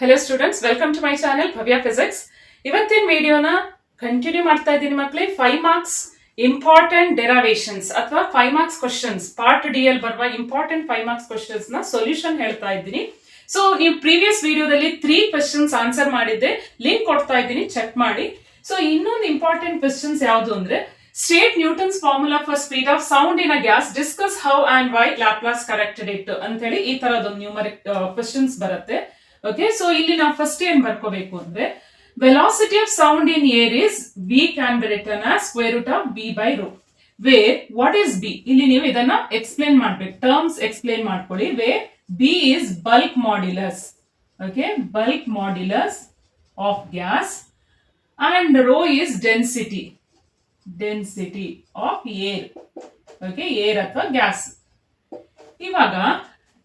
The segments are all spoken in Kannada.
Hello students welcome to my channel Bhavya physics ಇವತ್ತಿನ ವಿಡಿಯೋನ ಕಂಟಿನ್ಯೂ ಮಾಡ್ತಾ ಇದ್ದೀನಿ ಮಕ್ಕಳೇ ಫೈವ್ ಮಾರ್ಕ್ಸ್ ಇಂಪಾರ್ಟೆಂಟ್ ಡೆರಾವೇಶನ್ಸ್ ಅಥವಾ five marks questions part D ಅಲ್ಲಿ ಬರುವ ಇಂಪಾರ್ಟೆಂಟ್ ಫೈವ್ ಮಾರ್ಕ್ಸ್ ಕ್ವಶನ್ಸ್ನ ಸೊಲ್ಯೂಷನ್ ಹೇಳ್ತಾ ಇದ್ದೀನಿ. ಸೊ ನೀವು ಪ್ರೀವಿಯಸ್ ವಿಡಿಯೋದಲ್ಲಿ ತ್ರೀ ಕ್ವಶನ್ಸ್ ಆನ್ಸರ್ ಮಾಡಿದ್ದೆ. ಲಿಂಕ್ ಕೊಡ್ತಾ ಇದ್ದೀನಿ ಚೆಕ್ ಮಾಡಿ. ಸೊ ಇನ್ನೊಂದು ಇಂಪಾರ್ಟೆಂಟ್ ಕ್ವಶನ್ಸ್ ಯಾವುದು ಅಂದ್ರೆ state Newton's formula for speed of sound in a gas discuss how and why Laplace corrected it ಅಂತ ಹೇಳಿ ಈ ತರದೊಂದು ನ್ಯೂಮರಿಕ್ ಕ್ವಶನ್ಸ್ ಬರುತ್ತೆ. ಓಕೆ ಸೊ ಇಲ್ಲಿ ನಾವು ಫಸ್ಟ್ ಏನ್ ಬರ್ಕೋಬೇಕು ಅಂದ್ರೆ velocity of sound in air is B can be written as square root of B by rho where what is B ಇಲ್ಲಿ ನೀವು ಇದನ್ನ ಎಕ್ಸ್ಪ್ಲೇನ್ ಮಾಡ್ಬೇಕು. ಟರ್ಮ್ಸ್ ಎಕ್ಸ್ಪ್ಲೇನ್ ಮಾಡ್ಕೊಳ್ಳಿ. Where B is bulk modulus okay bulk modulus of gas and rho is density density of air okay air ಅಥವಾ ಗ್ಯಾಸ್ ಇವಾಗ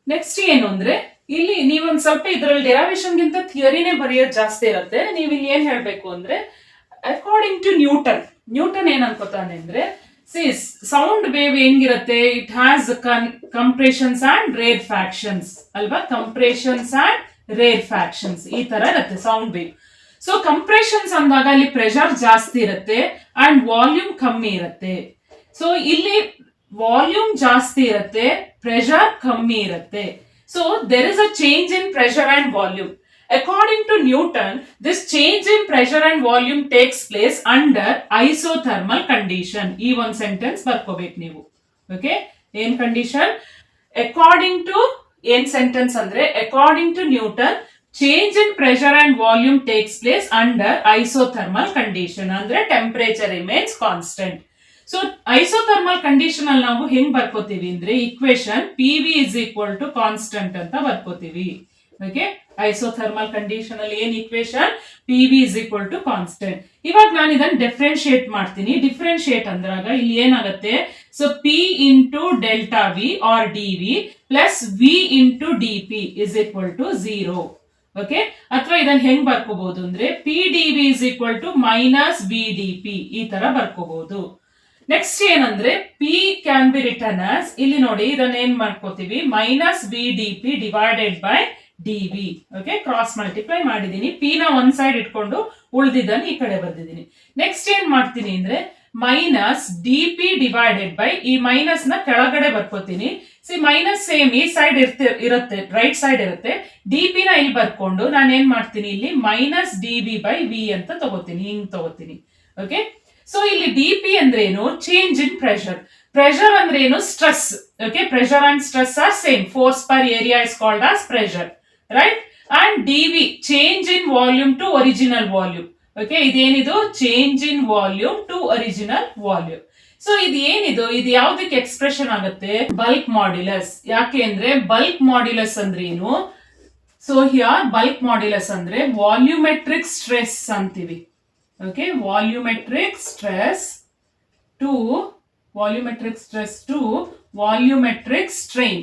ನೆಕ್ಸ್ಟ್ ಏನು ಅಂದ್ರೆ ಇಲ್ಲಿ ನೀವೊಂದ್ ಸ್ವಲ್ಪ ಇದರಲ್ಲಿ ಡೆರಾವೇಶನ್ಗಿಂತ ಥಿಯರಿನೇ ಬರೆಯೋದು ಜಾಸ್ತಿ ಇರುತ್ತೆ. ನೀವು ಇಲ್ಲಿ ಏನ್ ಹೇಳ್ಬೇಕು ಅಂದ್ರೆ ಅಕಾರ್ಡಿಂಗ್ ಟು ನ್ಯೂಟನ್ ನ್ಯೂಟನ್ ಏನ್ ಅನ್ಕೋತಾನೆ ಅಂದ್ರೆ ಸಿಸ್ ಸೌಂಡ್ ವೇವ್ ಹೆಂಗಿರುತ್ತೆ? It has compressions and rarefactions ಅಲ್ವಾ? ಕಂಪ್ರೆಷನ್ಸ್ ಅಂಡ್ ರೇರ್ ಫ್ಯಾಕ್ಷನ್ಸ್ ಈ ತರ ಇರುತ್ತೆ ಸೌಂಡ್ ವೇವ್ ಸೊ ಕಂಪ್ರೆಷನ್ಸ್ ಅಂದಾಗ ಅಲ್ಲಿ ಪ್ರೆಷರ್ ಜಾಸ್ತಿ ಇರುತ್ತೆ ಅಂಡ್ ವಾಲ್ಯೂಮ್ ಕಮ್ಮಿ ಇರುತ್ತೆ. ಸೊ ಇಲ್ಲಿ ವಾಲ್ಯೂಮ್ ಜಾಸ್ತಿ ಇರುತ್ತೆ ಪ್ರೆಷರ್ ಕಮ್ಮಿ ಇರುತ್ತೆ. So there is a change in pressure and volume according to Newton this change in pressure and volume takes place under isothermal condition ಈ ಒಂದ್ ಸೆಂಟೆನ್ಸ್ ಬರ್ಕೋಬೇಕು ನೀವು ಓಕೆ ಏನ್ ಕಂಡೀಷನ್ ಅಕಾರ್ಡಿಂಗ್ ಟು ಏನ್ ಸೆಂಟೆನ್ಸ್ ಅಂದ್ರೆ according to Newton change in pressure and volume takes place under isothermal condition ಅಂದ್ರೆ temperature remains constant so isothermal condition ಅಲ್ಲಿ ನಾವು ಹೆಂಗ್ ಬರ್ಕೋತೀವಿ ಅಂದ್ರೆ equation P V is equal to constant ಅಂತ ಬರ್ಕೋತೀವಿ. ಓಕೆ ಐಸೋಥರ್ಮಲ್ ಕಂಡೀಷನ್ ಅಲ್ಲಿ ಏನ್ equation P V is equal to constant ಇವಾಗ ನಾನು ಇದನ್ನ ಡಿಫ್ರೆನ್ಶಿಯೇಟ್ ಮಾಡ್ತೀನಿ. ಡಿಫ್ರೆನ್ಶಿಯೇಟ್ ಅಂದ್ರಾಗ ಇಲ್ಲಿ ಏನಾಗುತ್ತೆ? So P into delta V or D V plus V into D P is equal to zero okay ಅಥವಾ ಇದನ್ನ ಹೆಂಗ್ ಬರ್ಕೋಬಹುದು ಅಂದ್ರೆ P D V is equal to minus B D P ಈ ತರ ಬರ್ಕೋಬಹುದು ನೆಕ್ಸ್ಟ್ ಏನಂದ್ರೆ P can be written as ಇಲ್ಲಿ ನೋಡಿ ಇದನ್ನ ಏನ್ ಮಾಡ್ಕೋತೀವಿ? Minus B D P divided by D V okay cross multiply ಮಾಡಿದೀನಿ. ಪಿ ನ ಒಂದ್ ಸೈಡ್ ಇಟ್ಕೊಂಡು ಉಳಿದಿದ್ದನ್ನು ಈ ಕಡೆ ಬರ್ದಿದ್ದೀನಿ ನೆಕ್ಸ್ಟ್ ಏನ್ ಮಾಡ್ತೀನಿ ಅಂದ್ರೆ minus D P divided by ಈ ಮೈನಸ್ನ ಕೆಳಗಡೆ ಬರ್ಕೋತೀನಿ. ಸಿ ಮೈನಸ್ ಸೇಮ್ ಈ ಸೈಡ್ ಇರ್ತಿ, ಇರುತ್ತೆ ರೈಟ್ ಸೈಡ್ ಇರುತ್ತೆ. ಡಿ ಪಿ ನ ಇಲ್ಲಿ ಬರ್ಕೊಂಡು ನಾನು ಏನ್ ಮಾಡ್ತೀನಿ ಇಲ್ಲಿ? Minus D B by V ಅಂತ ತಗೋತೀನಿ, ಹಿಂಗ್ ತಗೋತೀನಿ. ಓಕೆ ಸೊ ಇಲ್ಲಿ ಡಿ ಪಿ ಅಂದ್ರೆ ಏನು ಚೇಂಜ್ ಇನ್ ಪ್ರೆಷರ್ ಪ್ರೆಷರ್ ಅಂದ್ರೆ ಏನು stress okay pressure and stress are same force per area is called as pressure right and D V change in volume to original volume okay ಇದೇನಿದು? Change in volume to original volume so ಇದು ಏನಿದು ಇದು ಯಾವ್ದಕ್ಕೆ ಎಕ್ಸ್ಪ್ರೆಷನ್ ಆಗುತ್ತೆ? ಬಲ್ಕ್ ಮಾಡ್ಯುಲಸ್ ಯಾಕೆ ಅಂದ್ರೆ ಬಲ್ಕ್ ಮಾಡ್ಯುಲಸ್ ಅಂದ್ರೆ ಏನು ಸೊ ಹಿಯರ್ ಬಲ್ಕ್ ಮಾಡ್ಯುಲಸ್ ಅಂದ್ರೆ ವಾಲ್ಯೂಮೆಟ್ರಿಕ್ ಸ್ಟ್ರೆಸ್ ಅಂತೀವಿ. Okay volumetric stress to volumetric stress to volumetric strain.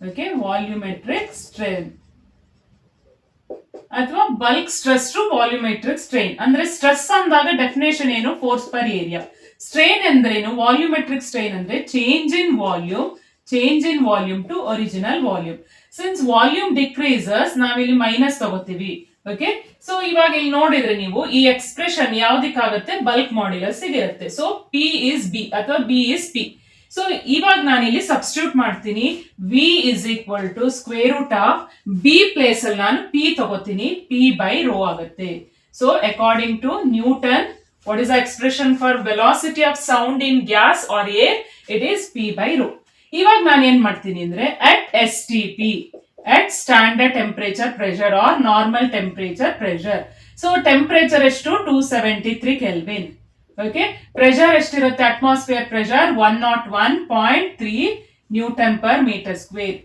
okay volumetric strain. ಅಥವಾ bulk stress to volumetric strain ಅಂದ್ರೆ ಸ್ಟ್ರೆಸ್ ಅಂದಾಗ ಡೆಫಿನೇಷನ್ ಏನು? ಫೋರ್ಸ್ ಪರ್ ಏರಿಯಾ ಸ್ಟ್ರೈನ್ ಅಂದ್ರೇನು ವಾಲ್ಯೂಮೆಟ್ರಿಕ್ ಸ್ಟ್ರೈನ್ ಅಂದ್ರೆ change in volume change in volume to original volume since volume decreases ನಾವಿಲ್ಲಿ ಮೈನಸ್ ತಗೋತೀವಿ. ಓಕೆ ಸೊ ಇವಾಗ ಇಲ್ಲಿ ನೋಡಿದ್ರೆ ನೀವು ಈ ಎಕ್ಸ್ಪ್ರೆಷನ್ ಯಾವ್ದಕ್ಕಾಗತ್ತೆ? ಬಲ್ಕ್ ಮಾಡ್ಯುಲಸ್ ಇರುತ್ತೆ ಸೊ ಪಿ ಇಸ್ ಬಿ ಅಥವಾ ಬಿ ಇಸ್ ಪಿ ಸೊ ಇವಾಗ ನಾನು ಇಲ್ಲಿ ಸಬ್ಸ್ಟಿಟ್ಯೂಟ್ ಮಾಡ್ತೀನಿ. V is equal to square root of B place ಅಲ್ಲಿ ನಾನು ಪಿ ತಗೋತೀನಿ. ಪಿ ಬೈ ರೋ ಆಗುತ್ತೆ. So according to Newton what is the expression for velocity of sound in gas or air it is P by rho ಇವಾಗ ನಾನು ಏನ್ ಮಾಡ್ತೀನಿ ಅಂದ್ರೆ at S T P at standard temperature pressure or normal temperature pressure so temperature ಎಷ್ಟು two seventy three Kelvin okay pressure ಎಷ್ಟಿರುತ್ತೆ atmosphere pressure one nought one point three Newton per metre square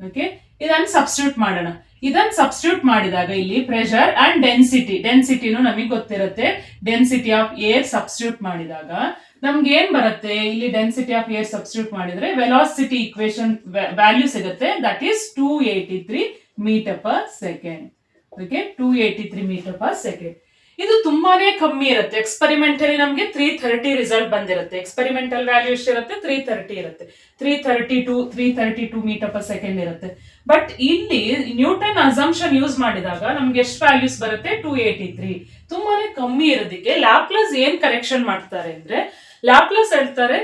okay ಇದನ್ನು ಸಬ್ಸ್ಟ್ಯೂಟ್ ಮಾಡೋಣ ಇದನ್ನ ಸಬ್ಸ್ಟ್ಯೂಟ್ ಮಾಡಿದಾಗ ಇಲ್ಲಿ ಪ್ರೆಷರ್ ಅಂಡ್ ಡೆನ್ಸಿಟಿ ಡೆನ್ಸಿಟಿನೂ ನಮಗೆ ಗೊತ್ತಿರುತ್ತೆ ಡೆನ್ಸಿಟಿ ಆಫ್ ಏರ್ ಸಬ್ಸ್ಟ್ಯೂಟ್ ಮಾಡಿದಾಗ ನಮ್ಗೆ ಏನ್ ಬರುತ್ತೆ? ಇಲ್ಲಿ ಡೆನ್ಸಿಟಿ ಆಫ್ ಏರ್ ಸಬ್ಸ್ಟಿಟ್ಯೂಟ್ ಮಾಡಿದ್ರೆ ವೆಲಾಸಿಟಿ ಇಕ್ವೇಶನ್ ವ್ಯಾಲ್ಯೂ ಸಿಗುತ್ತೆ. That is two eighty three metre per second okay two eighty three metre per second ಇದು ತುಂಬಾನೇ ಕಮ್ಮಿ ಇರುತ್ತೆ. ಎಕ್ಸ್ಪೆರಿಮೆಂಟಲಿ ನಮಗೆ ತ್ರೀ ಥರ್ಟಿ ರಿಸಲ್ಟ್ ಬಂದಿರುತ್ತೆ. ಎಕ್ಸ್ಪೆರಿಮೆಂಟಲ್ ವ್ಯಾಲ್ಯೂ ಎಷ್ಟಿರುತ್ತೆ? ತ್ರೀ ಥರ್ಟಿ ಇರುತ್ತೆ. Three thirty two three thirty two metre per second ಇರುತ್ತೆ. ಬಟ್ ಇಲ್ಲಿ ನ್ಯೂಟನ್ ಅಸಂಪ್ಷನ್ ಯೂಸ್ ಮಾಡಿದಾಗ ನಮ್ಗೆ ಎಷ್ಟು ವ್ಯಾಲ್ಯೂಸ್ ಬರುತ್ತೆ? ಟೂ ಏಯ್ಟಿ ತ್ರೀ ತುಂಬಾನೇ ಕಮ್ಮಿ ಇರೋದಕ್ಕೆ ಲ್ಯಾಪ್ಲಸ್ ಏನ್ ಕರೆಕ್ಷನ್ ಮಾಡ್ತಾರೆ ಅಂದ್ರೆ ಲ್ಯಾಪ್ಲಸ್ ಹೇಳ್ತಾರೆ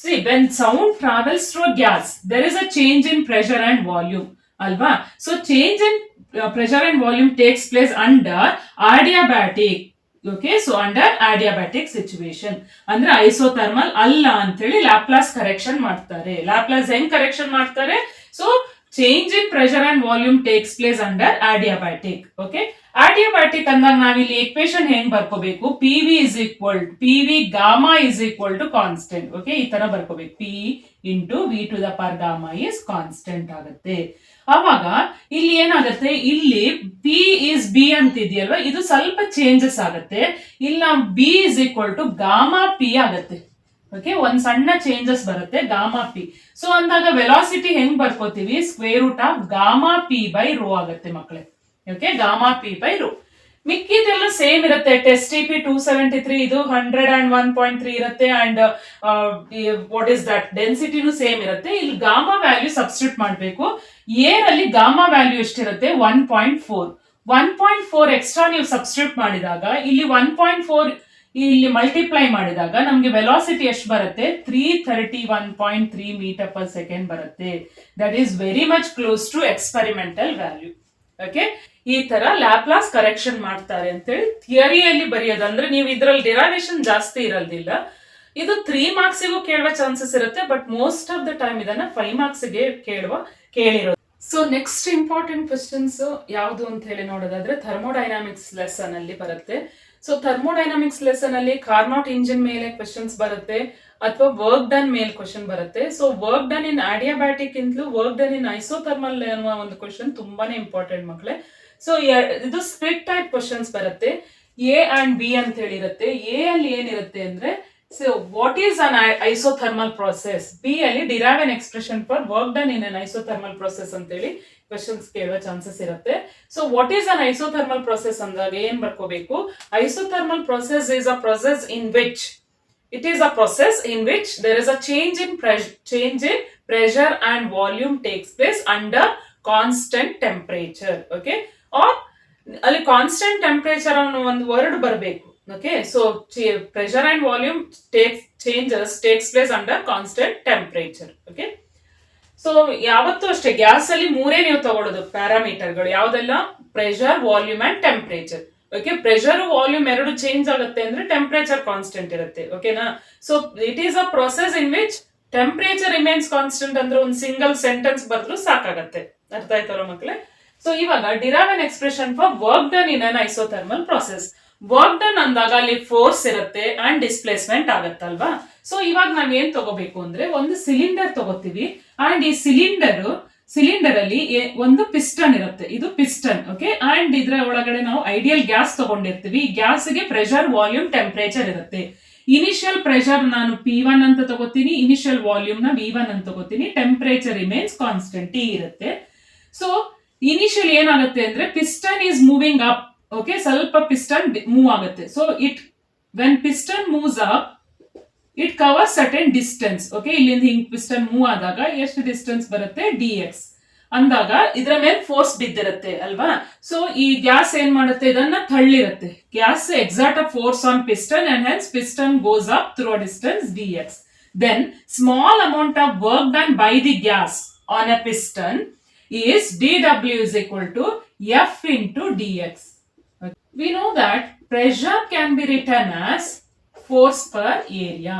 see when sound travels through gas there is a change in pressure and volume ಅಲ್ವಾ? So change in pressure and volume takes place under adiabatic okay so under adiabatic situation ಅಂದ್ರೆ ಐಸೋಥರ್ಮಲ್ ಅಲ್ಲ ಅಂತೇಳಿ ಲ್ಯಾಪ್ಲಾಸ್ ಕರೆಕ್ಷನ್ ಮಾಡ್ತಾರೆ. ಲ್ಯಾಪ್ಲಾಸ್ ಹೆಂಗ್ ಕರೆಕ್ಷನ್ ಮಾಡ್ತಾರೆ? Change in pressure and volume takes place under adiabatic okay adiabatic ಅಂದಾಗ ನಾವಿಲ್ಲಿ ಎಕ್ವೇಶನ್ ಹೆಂಗ್ ಬರ್ಕೋಬೇಕು? P V is equal P V gamma is equal to constant okay ಈ ತರ ಬರ್ಕೋಬೇಕು. P into V to the power gamma is constant ಆಗುತ್ತೆ. ಅವಾಗ ಇಲ್ಲಿ ಏನಾಗುತ್ತೆ? ಇಲ್ಲಿ ಪಿ ಇಸ್ ಬಿ ಅಂತ ಇದೆಯಲ್ವಾ ಇದು ಸ್ವಲ್ಪ ಚೇಂಜಸ್ ಆಗುತ್ತೆ. ಇಲ್ಲಿ B is equal to gamma P ಆಗುತ್ತೆ. ಓಕೆ ಒಂದ್ ಸಣ್ಣ ಚೇಂಜಸ್ ಬರುತ್ತೆ, ಗಾಮಾ ಪಿ. ಸೊ ಅಂದಾಗ ವೆಲಾಸಿಟಿ ಹೆಂಗ್ ಬರ್ಕೋತೀವಿ? Square root of gamma P by rho ಆಗುತ್ತೆ ಮಕ್ಕಳೇ okay gamma P by rho ಮಿಕ್ಕಿದೆಲ್ಲ same ಇರುತ್ತೆ. Test T P two seventy three ಇದು hundred and one point three ಇರುತ್ತೆ ಅಂಡ್ ವಾಟ್ ಇಸ್ ದಟ್ ಡೆನ್ಸಿಟಿನೂ ಸೇಮ್ ಇರುತ್ತೆ. ಇಲ್ಲಿ ಗಾಮಾ ವ್ಯಾಲ್ಯೂ ಸಬ್ಸ್ಟಿಟ್ಯೂಟ್ ಮಾಡಬೇಕು. ಏರ್ ಅಲ್ಲಿ ಗಾಮಾ ವ್ಯಾಲ್ಯೂ ಎಷ್ಟಿರುತ್ತೆ? One point four one point four extra ನೀವು ಸಬ್ಸ್ಟಿಟ್ಯೂಟ್ ಮಾಡಿದಾಗ, ಇಲ್ಲಿ ಒನ್ ಪಾಯಿಂಟ್ ಫೋರ್ ಇಲ್ಲಿ ಮಲ್ಟಿಪ್ಲೈ ಮಾಡಿದಾಗ ನಮಗೆ ವೆಲಾಸಿಟಿ ಎಷ್ಟು ಬರುತ್ತೆ? Three thirty one point three metre per second ಬರುತ್ತೆ. That is very much close to experimental value okay ಈ ತರ ಲ್ಯಾಪ್ಲಾಸ್ ಕರೆಕ್ಷನ್ ಮಾಡ್ತಾರೆ ಅಂತೇಳಿ ಥಿಯರಿಯಲ್ಲಿ ಬರೆಯೋದು. ಅಂದ್ರೆ ನೀವು ಇದರಲ್ಲಿ ಡಿರಾವೇಶನ್ ಜಾಸ್ತಿ ಇರೋದಿಲ್ಲ. ಇದು ತ್ರೀ ಮಾರ್ಕ್ಸಿಗೂ ಕೇಳುವ ಚಾನ್ಸಸ್ ಇರುತ್ತೆ but most of the time ಇದನ್ನ ಫೈವ್ ಮಾರ್ಕ್ಸ್ಗೆ ಕೇಳುವ, ಕೇಳಿರೋದು. ಸೊ ನೆಕ್ಸ್ಟ್ ಇಂಪಾರ್ಟೆಂಟ್ ಕ್ವೆಶನ್ಸ್ ಯಾವುದು ಅಂತ ಹೇಳಿ ನೋಡೋದಾದ್ರೆ ಥರ್ಮೋಡೈನಾಮಿಕ್ಸ್ ಲೆಸನ್ ಅಲ್ಲಿ ಬರುತ್ತೆ. ಸೊ ಥರ್ಮೋಡೈನಾಮಿಕ್ಸ್ ಲೆಸನ್ ಅಲ್ಲಿ ಕಾರ್ನಾಟ್ ಇಂಜಿನ್ ಮೇಲೆ ಕ್ವೆಶನ್ಸ್ ಬರುತ್ತೆ, ಅಥವಾ ವರ್ಕ್ ಡನ್ ಮೇಲೆ ಕ್ವಶನ್ ಬರುತ್ತೆ. So work done in adiabatic ಇಂತಲೂ work done in isothermal ಅನ್ನುವ ಒಂದು ಕ್ವೆಶನ್ ತುಂಬಾನೇ ಇಂಪಾರ್ಟೆಂಟ್ ಮಕ್ಕಳೇ ಸೊ ಇದು ಸ್ಪ್ಲಿಟ್ ಟೈಪ್ ಕ್ವಶನ್ಸ್ ಬರುತ್ತೆ. ಎ ಅಂಡ್ ಬಿ ಅಂತ ಹೇಳಿರುತ್ತೆ. ಎ ಅಲ್ಲಿ ಏನಿರುತ್ತೆ ಅಂದ್ರೆ so what is an isothermal process? B ಅಲ್ಲಿ derive an expression for work done in an isothermal process ಅಂತೇಳಿ ಕ್ವೆಶನ್ಸ್ ಕೇಳುವ ಚಾನ್ಸಸ್ ಇರುತ್ತೆ. So what is an isothermal process ಅಂದಾಗ ಏನ್ ಬರ್ಕೋಬೇಕು? Isothermal process is a process in which it is a process in which there is a change in change in pressure and volume takes place under constant temperature okay or ಅಲ್ಲಿ ಕಾನ್ಸ್ಟೆಂಟ್ ಟೆಂಪರೇಚರ್ ಅನ್ನೋ ಒಂದು ವರ್ಡ್ ಬರಬೇಕು. Okay so pressure and volume takes changes, takes place under constant temperature. Okay so ಯಾವತ್ತೂ ಅಷ್ಟೇ ಗ್ಯಾಸ್ ಅಲ್ಲಿ ಮೂರೇ ನೀವು ತಗೊಳ್ಳೋದು ಪ್ಯಾರಾಮೀಟರ್ಗಳು ಯಾವುದೆಲ್ಲ? Pressure volume and temperature okay pressure volume ಎರಡು ಚೇಂಜ್ ಆಗುತ್ತೆ ಅಂದ್ರೆ ಟೆಂಪರೇಚರ್ ಕಾನ್ಸ್ಟೆಂಟ್ ಇರುತ್ತೆ. ಓಕೆನಾ so it is a process in which temperature remains constant ಅಂದ್ರೆ ಒಂದು ಸಿಂಗಲ್ ಸೆಂಟೆನ್ಸ್ ಬರೆದ್ರು ಸಾಕಾಗತ್ತೆ. ಅರ್ಥ ಆಯ್ತಾರೋ ಮಕ್ಕಳೇ ಸೊ ಇವಾಗ derive an expression for work done in an isothermal process work done ಅಂದಾಗ ಅಲ್ಲಿ ಫೋರ್ಸ್ ಇರುತ್ತೆ ಅಂಡ್ ಡಿಸ್ಪ್ಲೇಸ್ಮೆಂಟ್ ಆಗತ್ತಲ್ವಾ? ಸೊ ಇವಾಗ ನಾವ್ ಏನ್ ತಗೋಬೇಕು ಅಂದ್ರೆ ಒಂದು ಸಿಲಿಂಡರ್ ತಗೋತೀವಿ. ಅಂಡ್ ಈ ಸಿಲಿಂಡರ್ ಸಿಲಿಂಡರ್ ಅಲ್ಲಿ ಒಂದು ಪಿಸ್ಟನ್ ಇರುತ್ತೆ. ಇದು ಪಿಸ್ಟನ್ ಓಕೆ ಅಂಡ್ ಇದ್ರ ಒಳಗಡೆ ನಾವು ಐಡಿಯಲ್ ಗ್ಯಾಸ್ ತಗೊಂಡಿರ್ತೀವಿ. ಗ್ಯಾಸ್ಗೆ ಪ್ರೆಷರ್, ವಾಲ್ಯೂಮ್, ಟೆಂಪರೇಚರ್ ಇರುತ್ತೆ. ಇನಿಷಿಯಲ್ ಪ್ರೆಷರ್ ನಾನು ಪಿ ಒನ್ ಅಂತ ತಗೋತೀನಿ. ಇನಿಷಿಯಲ್ ವಾಲ್ಯೂಮ್ನ ವಿ ಒನ್ ಅಂತ ತಗೋತೀನಿ. ಟೆಂಪರೇಚರ್ ರಿಮೇನ್ಸ್ ಕಾನ್ಸ್ಟೆಂಟ್ ಇರುತ್ತೆ. ಸೊ ಇನಿಷಿಯಲ್ ಏನಾಗುತ್ತೆ ಅಂದ್ರೆ piston is moving up okay ಸ್ವಲ್ಪ ಪಿಸ್ಟನ್ ಮೂವ್ ಆಗುತ್ತೆ. So it when piston moves up it cover certain distance okay ಇಲ್ಲಿಂದ ಹಿಂಗ್ ಪಿಸ್ಟನ್ ಮೂವ್ ಆದಾಗ ಎಷ್ಟು ಡಿಸ್ಟೆನ್ಸ್ ಬರುತ್ತೆ? ಡಿ ಎಕ್ಸ್ ಅಂದಾಗ ಇದರ ಮೇಲೆ ಫೋರ್ಸ್ ಬಿದ್ದಿರುತ್ತೆ, ಅಲ್ವಾ? ಸೊ ಈ ಗ್ಯಾಸ್ ಏನ್ ಮಾಡುತ್ತೆ? ಇದನ್ನ ತಳ್ಳಿರುತ್ತೆ. Gas exact a force on piston and hence piston goes up through a distance D X then small amount of work done by the gas on a piston is D W dw equal to F f D dx. We know that pressure can be written as force per area.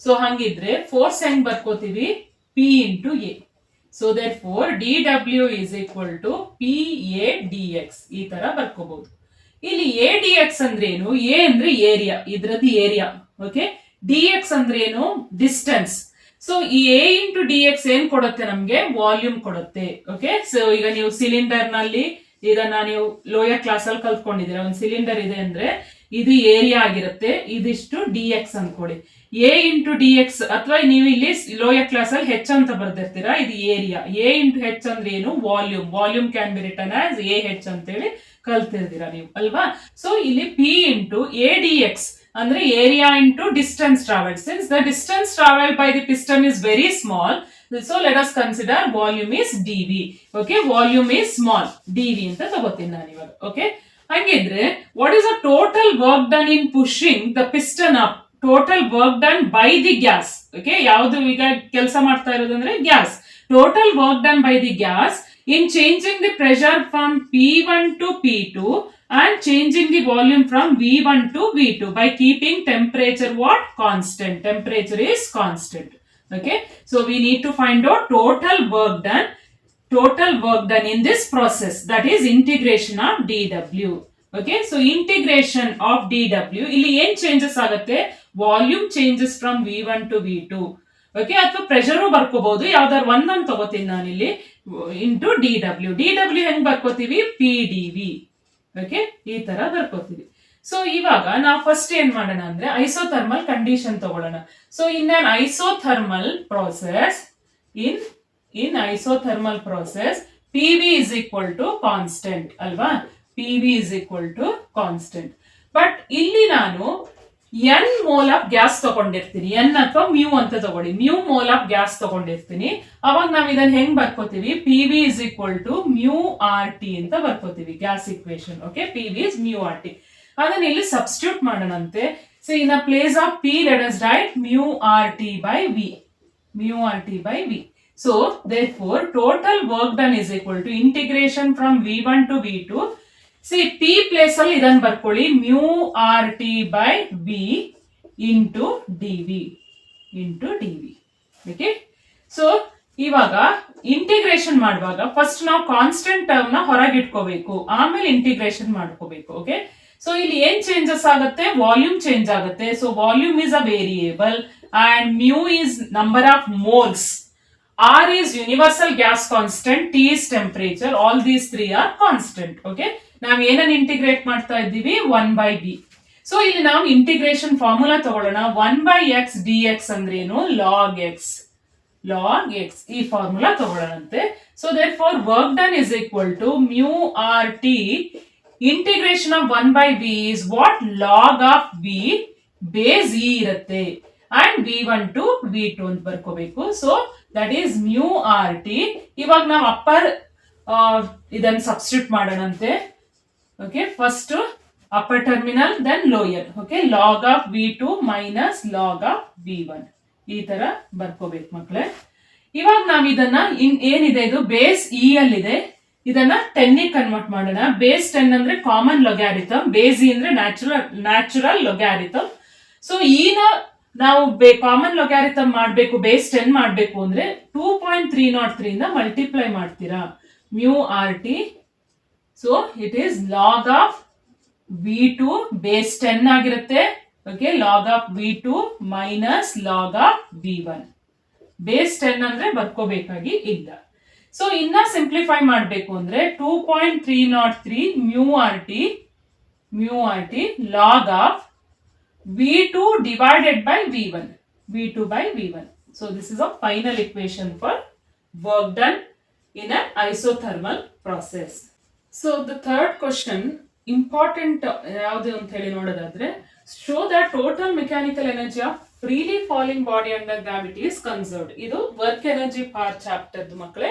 So ಹಂಗಿದ್ರೆ ಫೋರ್ಸ್ ಹೆಂಗ್ ಬರ್ಕೋತೀವಿ? Therefore D W is equal to P A D X ಈ ತರ ಬರ್ಕೋಬಹುದು ಇಲ್ಲಿ ಎ ಡಿ ಎಕ್ಸ್ ಅಂದ್ರೆ ಏನು ಎ ಅಂದ್ರೆ ಏರಿಯಾ ಇದರದ್ದು ಏರಿಯಾ ಓಕೆ ಡಿ ಎಕ್ಸ್ ಅಂದ್ರೆ ಏನು ಡಿಸ್ಟೆನ್ಸ್ ಸೊ ಈ ಎ ಇಂಟು ಡಿ ಎಕ್ಸ್ ಏನ್ ಕೊಡುತ್ತೆ ನಮ್ಗೆ? ವಾಲ್ಯೂಮ್ ಕೊಡುತ್ತೆ. ಓಕೆ ಸೊ ಈಗ ನೀವು ಸಿಲಿಂಡರ್ನಲ್ಲಿ ಈಗ ನಾನು ನೀವು ಲೋಯರ್ ಕ್ಲಾಸ್ ಅಲ್ಲಿ ಕಲ್ತ್ಕೊಂಡಿದ್ದೀರಾ, ಒಂದು ಸಿಲಿಂಡರ್ ಇದೆ ಅಂದ್ರೆ ಇದು ಏರಿಯಾ ಆಗಿರುತ್ತೆ, ಇದಿಷ್ಟು ಡಿ ಎಕ್ಸ್ ಅನ್ಕೊಡಿ ಎ ಇಂಟು ಡಿ ಎಕ್ಸ್ ಅಥವಾ ನೀವು ಇಲ್ಲಿ ಲೋಯರ್ ಕ್ಲಾಸ್ ಅಲ್ಲಿ ಹೆಚ್ ಅಂತ ಬರ್ದಿರ್ತೀರಾ, ಇದು ಏರಿಯಾ ಎ ಇಂಟು ಹೆಚ್ ಅಂದ್ರೆ ಏನು? Volume volume can be written as A H ಅಂತೇಳಿ ಕಲ್ತಿರ್ತೀರಾ ನೀವು, ಅಲ್ವಾ? ಸೊ ಇಲ್ಲಿ P into A D X ಅಂದ್ರೆ area into distance travel since the distance travel by the piston is very small so let us consider volume is D V okay volume is small D V ಅಂತ ತಗೋತೀನಿ ನಾನು ಇವಾಗ. ಓಕೆ ಹಂಗಿದ್ರೆ what is a total work done in pushing the piston up total work done by the gas okay ಯಾವುದು ಈಗ ಕೆಲಸ ಮಾಡ್ತಾ ಇರೋದಂದ್ರೆ gas total work done by the gas in changing the pressure from P one to P two and changing the volume from V1 to V2 by keeping temperature what? Constant. Temperature is constant. Okay so we need to find out total work done total work done in this process that is integration of dw okay so integration of dw ಇಲ್ಲಿ ಏನ್ ಚೇಂಜಸ್ ಆಗುತ್ತೆ volume changes from V one to V two okay ಅಥವಾ ಪ್ರೆಷರು ಬರ್ಕೋಬಹುದು ಯಾವ್ದಾದ್ರು ಒಂದೊಂದು ತಗೋತೀನಿ ನಾನಿಲ್ಲಿ into D W D W ಹೆಂಗ್ ಬರ್ಕೋತೀವಿ ಪಿ ಡಿ ವಿ ಓಕೆ ಈ ತರ ಬರ್ಕೋತೀವಿ ಸೊ ಇವಾಗ ನಾವು ಫಸ್ಟ್ ಏನ್ ಮಾಡೋಣ ಅಂದ್ರೆ ಐಸೋಥರ್ಮಲ್ ಕಂಡೀಷನ್ ತಗೊಳ್ಳೋಣ. So in an isothermal process in in isothermal process P V is equal to constant ಅಲ್ವಾ? P V is equal to constant but ಇಲ್ಲಿ ನಾನು ಎನ್ ಮೋಲ್ ಆಫ್ ಗ್ಯಾಸ್ ತಗೊಂಡಿರ್ತೀನಿ. ಎನ್ ಅಥವಾ ಮ್ಯೂ ಅಂತ ತಗೊಳ್ಳಿ. ಮ್ಯೂ ಮೋಲ್ ಆಫ್ ಗ್ಯಾಸ್ ತಗೊಂಡಿರ್ತೀನಿ. ಅವಾಗ ನಾವು ಇದನ್ನ ಹೆಂಗ್ ಬರ್ಕೋತೀವಿ? P V is equal to mu R T ಅಂತ ಬರ್ಕೋತೀವಿ. Gas equation okay P V is mu R T ಅದನ್ನ ಇಲ್ಲಿ substitute ಮಾಡೋಣಂತೆ. So in a place of P let us write mu R T by V mu R T by V so therefore total work done is equal to integration from V one to V two see P place ಅಲ್ಲಿ ಇದನ್ನ ಬರ್ಕೊಳ್ಳಿ. Mu R T by V into D V into D V okay so ಇವಾಗ ಇಂಟಿಗ್ರೇಷನ್ ಮಾಡುವಾಗ ಫಸ್ಟ್ ನಾವು ಕಾನ್ಸ್ಟೆಂಟ್ ಟರ್ಮ್ನ ಹೊರಗಿಟ್ಕೋಬೇಕು ಆಮೇಲೆ ಇಂಟಿಗ್ರೇಷನ್ ಮಾಡ್ಕೋಬೇಕು. ಓಕೆ ಸೊ ಇಲ್ಲಿ ಏನ್ ಚೇಂಜಸ್ ಆಗುತ್ತೆ? ವಾಲ್ಯೂಮ್ ಚೇಂಜ್ ಆಗುತ್ತೆ. So volume is a variable and mu is number of moles R is universal gas constant T is temperature all these three are constant okay ನಾವು ಏನನ್ನ ಇಂಟಿಗ್ರೇಟ್ ಮಾಡ್ತಾ ಇದ್ದೀವಿ? ಒನ್ ಬೈ ಬಿ ಸೊ ಇಲ್ಲಿ ನಾವು ಇಂಟಿಗ್ರೇಷನ್ ಫಾರ್ಮುಲಾ ತಗೊಳ್ಳೋಣ. One by X D X ಅಂದ್ರೆ ಏನು ಲಾಗ್ ಎಕ್ಸ್ ಲಾಗ್ ಎಕ್ಸ್ ಈ formula ತಗೊಳ್ಳೋಣಂತೆ. So therefore work done is equal to mu R T integration of one by V is what log of V base E ಇರುತ್ತೆ. And V one to V two ಅಂತ ಬರ್ಕೋಬೇಕು. So that is mu R T ಇವಾಗ ನಾವು ಅಪ್ಪರ್ ಇದನ್ನು ಸಬ್ಸ್ಟಿಟ್ಯೂಟ್ ಮಾಡೋಣಂತೆ. Okay first upper terminal then lower okay log of V two minus log of V one ಈ ತರ ಬರ್ಕೋಬೇಕು ಮಕ್ಕಳೇ ಇವಾಗ ನಾವು ಇದನ್ನ ಏನಿದೆ? ಇದು ಬೇಸ್ ಇ ಅಲ್ಲಿದೆ ಇದನ್ನ ಟೆನ್ನಿಗೆ ಕನ್ವರ್ಟ್ ಮಾಡೋಣ. ಬೇಸ್ ಟೆನ್ ಅಂದ್ರೆ ಕಾಮನ್ ಲೊಗ್ಯಾರಿಥಮ್ ಬೇಸ್ ಅಂದ್ರೆ ನ್ಯಾಚುರಲ್ ನ್ಯಾಚುರಲ್ ಲೊಗ್ಯಾರಿಥಮ್ ಸೊ ಈನ ನಾವು ಕಾಮನ್ ಲೊಗ್ಯಾರಿಥಮ್ ಮಾಡಬೇಕು ಬೇಸ್ ಟೆನ್ ಮಾಡಬೇಕು ಅಂದ್ರೆ two point three nought three ಇಂದ ಮಲ್ಟಿಪ್ಲೈ ಮಾಡ್ತೀರಾ. Mu R T so it is log of V two base ten ಆಗಿರುತ್ತೆ. Okay log of V two minus log of V one base ten ಅಂದ್ರೆ ಬರ್ಕೋಬೇಕಾಗಿ ಇಲ್ಲ. ಸೊ ಇನ್ನ ಸಿಂಪ್ಲಿಫೈ ಮಾಡಬೇಕು ಅಂದ್ರೆ two point three nought three mu R T mu R T log of V two divided by V one V two by V one so this is a final equation for work done in a isothermal process. So the third question important ಯಾವುದು ಅಂತ ಹೇಳಿ ನೋಡೋದಾದ್ರೆ show the total mechanical energy of freely falling body under gravity is conserved ಇದು ವರ್ಕ್ ಎನರ್ಜಿ ಪಾರ್ ಚಾಪ್ಟರ್ ಮಕ್ಕಳೇ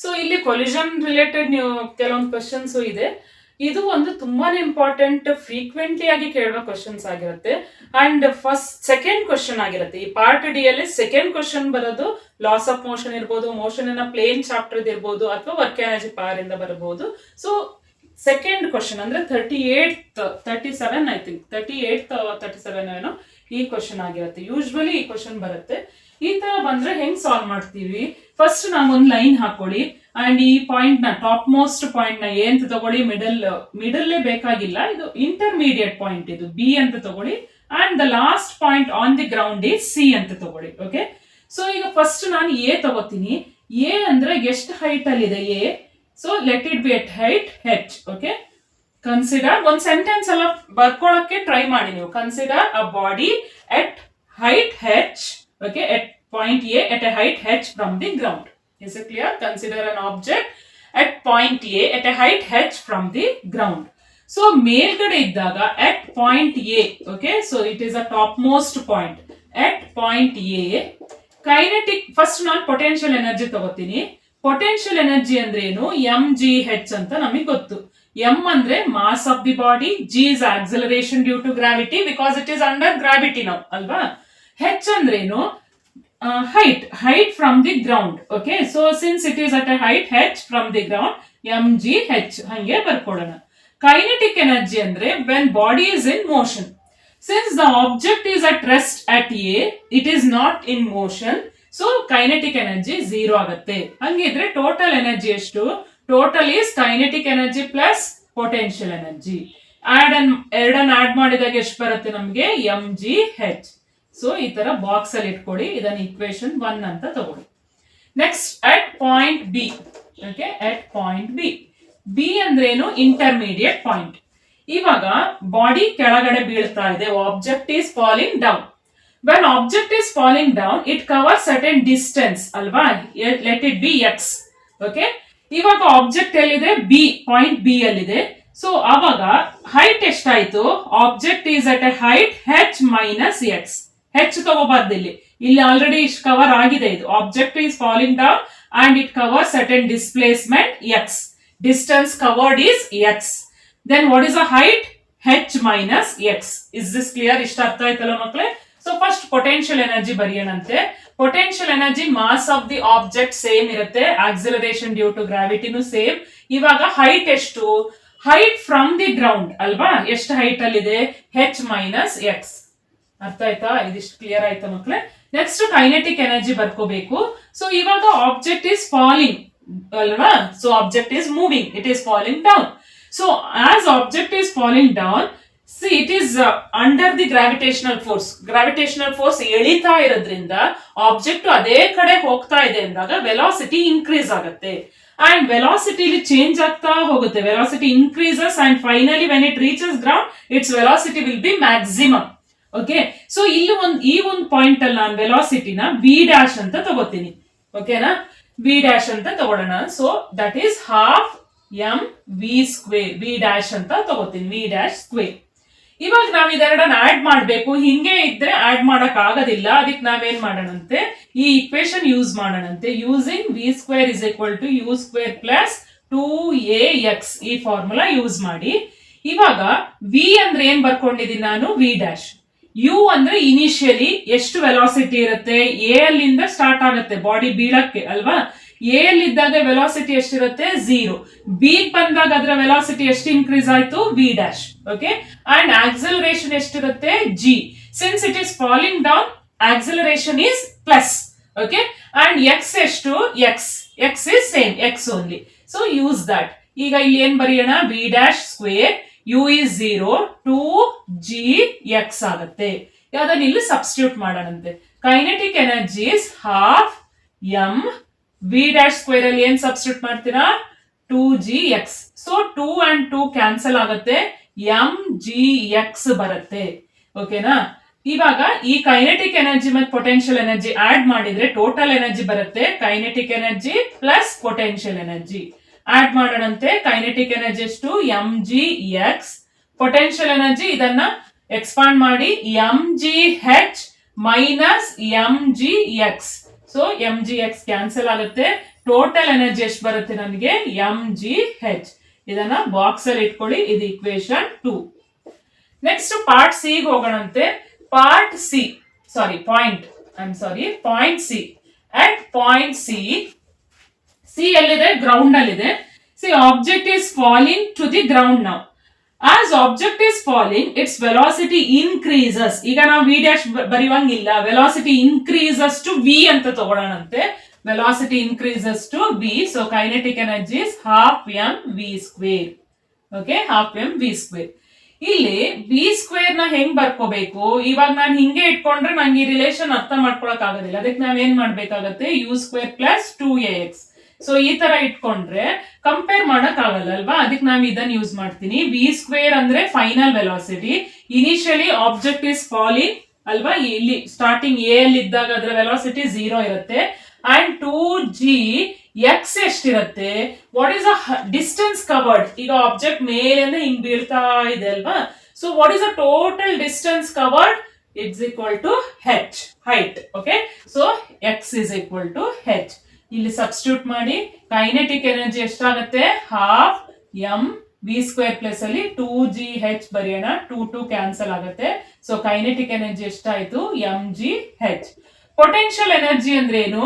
ಸೊ ಇಲ್ಲಿ ಕೊಲಿಷನ್ ರಿಲೇಟೆಡ್ ನೀವು ಕೆಲವೊಂದು ಕ್ವಶನ್ಸ್ ಇದೆ. ಇದು ಒಂದು ತುಂಬಾನೇ ಇಂಪಾರ್ಟೆಂಟ್ ಫ್ರೀಕ್ವೆಂಟ್ಲಿ ಆಗಿ ಕೇಳುವ ಕ್ವಶನ್ಸ್ ಆಗಿರುತ್ತೆ. ಅಂಡ್ ಫಸ್ಟ್ ಸೆಕೆಂಡ್ ಕ್ವಶನ್ ಆಗಿರುತ್ತೆ. ಈ ಪಾರ್ಟ್ ಡಿ ಅಲ್ಲಿ ಸೆಕೆಂಡ್ ಕ್ವಶನ್ ಬರೋದು ಲಾಸ್ ಆಫ್ ಮೋಷನ್ ಇರ್ಬೋದು ಮೋಷನ್ ಇನ್ ಪ್ಲೇನ್ ಚಾಪ್ಟರ್ ಇರ್ಬೋದು ಅಥವಾ ವರ್ಕ್ ಎನರ್ಜಿ ಪಾರ್ ಇಂದ ಬರಬಹುದು. ಸೊ ಸೆಕೆಂಡ್ ಕ್ವಶನ್ ಅಂದ್ರೆ thirty eight thirty seven I think thirty eight thirty seven ಏನೋ ಈ ಕ್ವಶನ್ ಆಗಿರುತ್ತೆ. ಯೂಶ್ವಲಿ ಈ ಕ್ವಶನ್ ಬರುತ್ತೆ. ಈ ತರ ಬಂದ್ರೆ ಹೆಂಗ್ ಸಾಲ್ವ್ ಮಾಡ್ತೀವಿ? ಫಸ್ಟ್ ನಾವೊಂದು ಲೈನ್ ಹಾಕೊಳ್ಳಿ. ಅಂಡ್ ಈ ಪಾಯಿಂಟ್ನ ಟಾಪ್ ಮೋಸ್ಟ್ ಪಾಯಿಂಟ್ನ ಎ ಅಂತ ತಗೊಳ್ಳಿ ಮಿಡಲ್ ಮಿಡಲ್ಲೇ ಬೇಕಾಗಿಲ್ಲ. ಇದು ಇಂಟರ್ಮೀಡಿಯೇಟ್ ಪಾಯಿಂಟ್ ಇದು. ಬಿ ಅಂತ ತಗೊಳ್ಳಿ. And the last point on the ground is C ಅಂತ ತಗೊಳ್ಳಿ. ಓಕೆ ಸೊ ಈಗ ಫಸ್ಟ್ ನಾನು ಎ ತಗೋತೀನಿ. ಎ ಅಂದ್ರೆ ಎಷ್ಟು ಹೈಟ್ ಅಲ್ಲಿ ಇದೆ? A so let it be at height H okay consider ಒಂದು ಸೆಂಟೆನ್ಸ್ ಎಲ್ಲ ಬರ್ಕೊಳಕ್ಕೆ ಟ್ರೈ ಮಾಡಿ ನೀವು. Consider a body at height H okay at point A at a height H from the ground is it clear consider an object at point A at a height H from the ground so ಮೇಲ್ಗಡೆ ಇದ್ದಾಗ at point A okay so it is a topmost point at point A kinetic first ನಾನು ಪೊಟೆನ್ಷಿಯಲ್ ಎನರ್ಜಿ ತಗೋತೀನಿ. ಪೊಟೆನ್ಷಿಯಲ್ ಎನರ್ಜಿ ಅಂದ್ರೆ ಏನು? ಎಂ ಜಿ ಹೆಚ್ ಅಂತ ನಮಗೆ ಗೊತ್ತು. ಎಂ ಅಂದ್ರೆ mass of the body G is acceleration due to gravity because it is under gravity ನಾವು ಅಲ್ವಾ? ಹೆಚ್ ಅಂದ್ರೇನು? Height height from the ground okay so since it is at a height H from the ground M G H ಹಂಗೆ ಬರ್ಕೊಡೋಣ. ಕೈನೆಟಿಕ್ ಎನರ್ಜಿ ಅಂದ್ರೆ when body is in motion since the object is at rest at A it is not in motion so kinetic energy zero ಆಗುತ್ತೆ. ಹಂಗಿದ್ರೆ ಟೋಟಲ್ ಎನರ್ಜಿ ಎಷ್ಟು? Total is kinetic energy plus potential energy add ಅನ್ ಎರಡನ್ನ ಆಡ್ ಮಾಡಿದಾಗ ಎಷ್ಟು ಬರುತ್ತೆ ನಮಗೆ? ಎಂ ಜಿ ಹೆಚ್ ಸೊ ಈ ತರ ಬಾಕ್ಸ್ ಅಲ್ಲಿ ಇಟ್ಕೊಳ್ಳಿ ಇದನ್ನ ಇಕ್ವೇಶನ್ ಒನ್ ಅಂತ ತಗೊಳ್ಳಿ. Next at point B okay at point B B ಅಂದ್ರೇನು ಇಂಟರ್ಮೀಡಿಯೇಟ್ ಪಾಯಿಂಟ್ ಇವಾಗ ಬಾಡಿ ಕೆಳಗಡೆ ಬೀಳ್ತಾ ಇದೆ object is falling down when object is falling down it cover certain distance ಅಲ್ವಾ? Let it be X okay ಇವಾಗ ಆಬ್ಜೆಕ್ಟ್ ಎಲ್ಲಿದೆ? ಬಿ ಪಾಯಿಂಟ್ ಬಿ ಅಲ್ಲಿದೆ. ಸೊ ಅವಾಗ ಹೈಟ್ ಎಷ್ಟಾಯ್ತು? Object is at a height H minus X H ತಗೋಬಾರ್ದು ಇಲ್ಲಿ ಇಲ್ಲಿ ಆಲ್ರೆಡಿ ಇಷ್ಟು ಕವರ್ ಆಗಿದೆ ಇದು. Object is falling down and it cover certain displacement X distance covered is X then what is a height H minus X is this clear ಇಷ್ಟ ಅರ್ಥ ಆಯ್ತಲ್ಲ ಮಕ್ಕಳೇ so first potential energy ಬರೆಯೋಣಂತೆ. Potential energy mass of the object same ಇರುತ್ತೆ. ಆಕ್ಸಿಲರೇಷನ್ ಡ್ಯೂ ಟು ಗ್ರಾವಿಟಿನೂ ಸೇಮ್ ಇವಾಗ ಹೈಟ್ ಎಷ್ಟು? ಹೈಟ್ ಫ್ರಮ್ ದಿ ಗ್ರೌಂಡ್ ಅಲ್ವಾ? ಎಷ್ಟು ಹೈಟ್ ಅಲ್ಲಿದೆ? ಹೆಚ್ ಮೈನಸ್ ಎಕ್ಸ್ ಅರ್ಥ ಆಯ್ತಾ? ಇದಿಷ್ಟು ಕ್ಲಿಯರ್ ಆಯ್ತಾ ಮಕ್ಕಳೇ ನೆಕ್ಸ್ಟ್ ಕೈನೆಟಿಕ್ ಎನರ್ಜಿ ಬರ್ಕೋಬೇಕು. ಸೊ ಇವಾಗ ಆಬ್ಜೆಕ್ಟ್ ಇಸ್ ಫಾಲಿಂಗ್ ಅಲ್ವಾ? So object is moving it is falling down so as object is falling down see it is under the gravitational force gravitational force ಎಳಿತಾ ಇರೋದ್ರಿಂದ ಆಬ್ಜೆಕ್ಟ್ ಅದೇ ಕಡೆ ಹೋಗ್ತಾ ಇದೆ ಅಂದಾಗ ವೆಲಾಸಿಟಿ ಇನ್ಕ್ರೀಸ್ ಆಗುತ್ತೆ. ಅಂಡ್ ವೆಲಾಸಿಟಿಲಿ ಚೇಂಜ್ ಆಗ್ತಾ ಹೋಗುತ್ತೆ. Velocity increases and finally when it reaches ground its velocity will be maximum okay so ಇಲ್ಲಿ ಒಂದು, ಈ ಒಂದು ಪಾಯಿಂಟ್ ಅಲ್ಲಿ ನಾನು ವೆಲಾಸಿಟಿನ ವಿ ಡ್ಯಾಶ್ ಅಂತ ತಗೋತೀನಿ. ಓಕೆನಾ ವಿ ಡ್ಯಾಶ್ ಅಂತ ತಗೊಳ್ಳೋಣ. So that is half M V square V dash ಅಂತ ತಗೋತೀನಿ. ವಿ ಡ್ಯಾಶ್ ಸ್ಕ್ವೇರ್ ಇವಾಗ ನಾವ್ ಇದೆರಡನ್ನ ಆಡ್ ಮಾಡ್ಬೇಕು. ಹಿಂಗೆ ಇದ್ರೆ ಆಡ್ ಮಾಡಕ್ ಆಗೋದಿಲ್ಲ. ಅದಕ್ಕೆ ನಾವೇನ್ ಮಾಡೋಣಂತೆ? ಈ equation use ಮಾಡೋಣಂತೆ. Using V square is equal to you square plus two A X ಈ ಫಾರ್ಮುಲಾ ಯೂಸ್ ಮಾಡಿ. ಇವಾಗ ವಿ ಅಂದ್ರೆ ಏನ್ ಬರ್ಕೊಂಡಿದ್ದೀನಿ ನಾನು? ವಿ ಡ್ಯಾಶ್ ಯು ಅಂದ್ರೆ ಇನಿಷಿಯಲಿ ಎಷ್ಟು ವೆಲಾಸಿಟಿ ಇರುತ್ತೆ? ಎ ಅಲ್ಲಿಂದ ಸ್ಟಾರ್ಟ್ ಆಗುತ್ತೆ ಬಾಡಿ ಬೀಳಕ್ಕೆ ಅಲ್ವಾ? ಎ ಅಲ್ಲಿ ಇದ್ದಾಗ ವೆಲಾಸಿಟಿ ಎಷ್ಟಿರುತ್ತೆ ಝೀರೋ ಬಿ ಬಂದಾಗ ಅದರ ವೆಲಾಸಿಟಿ ಎಷ್ಟು ಇನ್ಕ್ರೀಸ್ ಆಯ್ತು? V dash okay and acceleration ಎಷ್ಟಿರುತ್ತೆ? G since it is falling down acceleration is plus okay and X ಎಷ್ಟು? X X is same X only so use that ಈಗ ಇಲ್ಲಿ ಏನ್ ಬರೆಯೋಣ? V dash square U is zero two G X ಆಗುತ್ತೆ. ಯಾವ್ದನ್ನ ಇಲ್ಲಿ substitute ಮಾಡೋಣಂತೆ. Kinetic energy is half M V dash square ಅಲ್ಲಿ ಏನ್ ಸಬ್ಸ್ಟಿಟ್ಯೂಟ್ ಮಾಡ್ತೀರಾ? Two G X so two and two cancel ಆಗುತ್ತೆ. ಎಂ ಜಿ ಎಕ್ಸ್ ಬರುತ್ತೆ. ಓಕೆನಾ ಇವಾಗ ಈ ಕೈನೆಟಿಕ್ ಎನರ್ಜಿ ಮತ್ತು ಪೊಟೆನ್ಷಿಯಲ್ ಎನರ್ಜಿ ಆಡ್ ಮಾಡಿದ್ರೆ ಟೋಟಲ್ ಎನರ್ಜಿ ಬರುತ್ತೆ. Kinetic energy plus potential energy add ಮಾಡೋಣಂತೆ. Kinetic energy ಎಷ್ಟು? M g x potential energy ಇದನ್ನ ಎಕ್ಸ್ಪಾಂಡ್ ಮಾಡಿ. M g h minus m g x so m g x cancel ಆಗುತ್ತೆ. ಟೋಟಲ್ ಎನರ್ಜಿ ಎಷ್ಟು ಬರುತ್ತೆ ನನಗೆ? ಎಂ ಜಿ ಹೆಚ್ ಇದನ್ನ ಬಾಕ್ಸ್ ಅಲ್ಲಿ ಇಟ್ಕೊಳ್ಳಿ. ಇದು equation two next part C ಹೋಗೋಣಂತೆ. Part C sorry point I sorry point C at point C C ಎಲ್ಲಿದೆ? ಗ್ರೌಂಡ್ ಅಲ್ಲಿದೆ. C object is falling to the ground ನಾವು as object is falling its velocity increases ಈಗ ನಾವು ವಿ ಡ್ಯಾಶ್ ಬರೆಯುವಂಗಿಲ್ಲ ವೆಲಾಸಿಟಿ ಇನ್ಕ್ರೀಸಸ್ ಟು ವಿ ಅಂತ ತಗೊಳ್ಳೋಣಂತೆ. Velocity increases to v so kinetic energy is half m v square okay half m v square ಇಲ್ಲಿ ವಿ ಸ್ಕ್ವೇರ್ನ ಹೆಂಗ್ ಬರ್ಕೋಬೇಕು? ಇವಾಗ ನಾನು ಹಿಂಗೆ ಇಟ್ಕೊಂಡ್ರೆ ನಂಗೆ ಈ ರಿಲೇಷನ್ ಅರ್ಥ ಮಾಡ್ಕೊಳಕ್ ಆಗೋದಿಲ್ಲ. ಅದಕ್ಕೆ ನಾವೇನ್ ಮಾಡ್ಬೇಕಾಗತ್ತೆ? U square plus two x so ಈ ತರ ಇಟ್ಕೊಂಡ್ರೆ ಕಂಪೇರ್ ಮಾಡಕ್ ಆಗಲ್ಲ ಅಲ್ವಾ? ಅದಕ್ಕೆ ನಾವು ಇದನ್ನ ಯೂಸ್ ಮಾಡ್ತೀನಿ. ವಿ ಸ್ಕ್ವೇರ್ ಅಂದ್ರೆ final velocity initially object is falling ಅಲ್ವಾ? ಇಲ್ಲಿ ಸ್ಟಾರ್ಟಿಂಗ್ ಎ ಅಲ್ಲಿ ಇದ್ದಾಗ ಅದರ ವೆಲಾಸಿಟಿ ಝೀರೋ ಇರುತ್ತೆ. ಅಂಡ್ ಟೂ ಜಿ ಎಕ್ಸ್ ಎಷ್ಟಿರುತ್ತೆ? What is a distance covered ಈಗ ಆಬ್ಜೆಕ್ಟ್ ಮೇಲಿಂದ ಹಿಂಗ್ ಬೀಳ್ತಾ ಇದೆ ಅಲ್ವಾ? So what is a total distance covered it's equal to h height okay so x is equal to h ಇಲ್ಲಿ ಸಬ್ಸ್ಟ್ಯೂಟ್ ಮಾಡಿ ಕೈನೆಟಿಕ್ ಎನರ್ಜಿ ಎಷ್ಟಾಗುತ್ತೆ? Half m v square plus ಅಲ್ಲಿ ಟೂ ಜಿ ಹೆಚ್ ಬರೆಯೋಣ. ಟೂ ಟು ಕ್ಯಾನ್ಸಲ್ ಆಗುತ್ತೆ. ಸೊ ಕೈನೆಟಿಕ್ ಎನರ್ಜಿ ಎಷ್ಟಾಯ್ತು? M g h potential energy ಅಂದ್ರೆ ಏನು?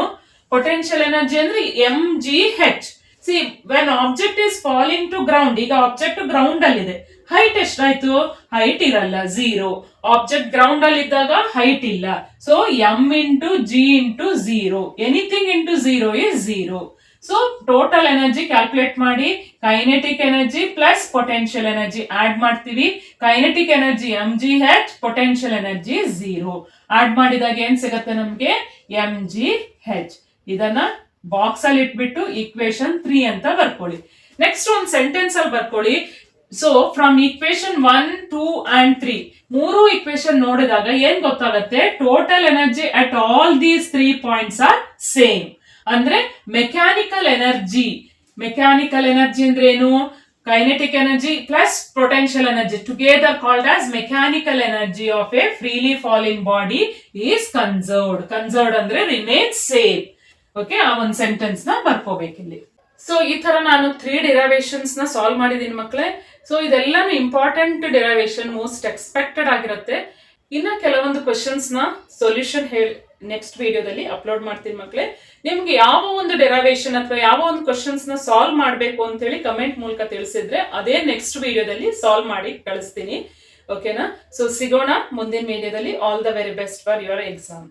ಪೊಟೆನ್ಷಿಯಲ್ ಎನರ್ಜಿ ಅಂದ್ರೆ m g h C when object is falling to ground ಈಗ ಆಬ್ಜೆಕ್ಟ್ ಗ್ರೌಂಡ್ ಅಲ್ಲಿ ಇದೆ ಹೈಟ್ ಎಷ್ಟಾಯ್ತು? ಹೈಟ್ ಇರಲ್ಲ ಝೀರೋ ಆಬ್ಜೆಕ್ಟ್ ಗ್ರೌಂಡ್ ಅಲ್ಲಿ ಇದ್ದಾಗ ಹೈಟ್ ಇಲ್ಲ. So m into g into zero anything into zero is zero so total energy calculate ಮಾಡಿ. Kinetic energy plus potential energy add ಮಾಡ್ತೀವಿ. Kinetic energy m g h potential energy zero add ಮಾಡಿದಾಗ ಏನ್ ಸಿಗತ್ತೆ ನಮ್ಗೆ? ಎಂ ಜಿ ಹೆಚ್ ಇದನ್ನ ಬಾಕ್ಸ್ ಅಲ್ಲಿ ಇಟ್ಬಿಟ್ಟು ಇಕ್ವೇಶನ್ ತ್ರೀ ಅಂತ ಬರ್ಕೊಳ್ಳಿ. ನೆಕ್ಸ್ಟ್ ಒಂದು ಸೆಂಟೆನ್ಸ್ ಅಲ್ಲಿ ಬರ್ಕೊಳ್ಳಿ. So from equation one two and three ಮೂರು ಇಕ್ವೇಶನ್ ನೋಡಿದಾಗ ಏನ್ ಗೊತ್ತಾಗತ್ತೆ? Total energy at all these three points are same ಅಂದ್ರೆ ಮೆಕ್ಯಾನಿಕಲ್ ಎನರ್ಜಿ ಮೆಕ್ಯಾನಿಕಲ್ ಎನರ್ಜಿ ಅಂದ್ರೆ ಏನು? Kinetic energy plus potential energy together called as mechanical energy of a freely falling body is conserved conserved ಅಂದ್ರೆ ರಿಮೇನ್ ಸೇಮ್ ಓಕೆ ಆ ಒಂದು ಸೆಂಟೆನ್ಸ್ನ ಬರ್ಕೋಬೇಕಿಲ್ಲಿ. ಸೊ ಈ ತರ ನಾನು ತ್ರೀ ಡಿರೈವೇಶನ್ಸ್ನ ಸಾಲ್ವ್ ಮಾಡಿದೀನಿ ಮಕ್ಕಳೇ ಸೊ ಇದೆಲ್ಲಾನು ಇಂಪಾರ್ಟೆಂಟ್ ಡಿರೈವೇಶನ್ ಮೋಸ್ಟ್ ಎಕ್ಸ್ಪೆಕ್ಟೆಡ್ ಆಗಿರುತ್ತೆ. ಇನ್ನ ಕೆಲವೊಂದು ಕ್ವಶನ್ಸ್ನ ಸೊಲ್ಯೂಷನ್ ಹೇಳಿ ನೆಕ್ಸ್ಟ್ ವಿಡಿಯೋದಲ್ಲಿ ಅಪ್ಲೋಡ್ ಮಾಡ್ತೀನಿ ಮಕ್ಕಳೇ ನಿಮ್ಗೆ ಯಾವ ಒಂದು ಡೆರಾವೇಶನ್ ಅಥವಾ ಯಾವ ಒಂದು ಕ್ವಶನ್ಸ್ನ ಸಾಲ್ವ್ ಮಾಡಬೇಕು ಅಂತ ಹೇಳಿ ಕಮೆಂಟ್ ಮೂಲಕ ತಿಳಿಸಿದ್ರೆ ಅದೇ ನೆಕ್ಸ್ಟ್ ವಿಡಿಯೋದಲ್ಲಿ ಸಾಲ್ವ್ ಮಾಡಿ ಕಳಿಸ್ತೀನಿ. ಓಕೆನಾ ಸೊ ಸಿಗೋಣ ಮುಂದಿನ ವಿಡಿಯೋದಲ್ಲಿ all the very best for your exam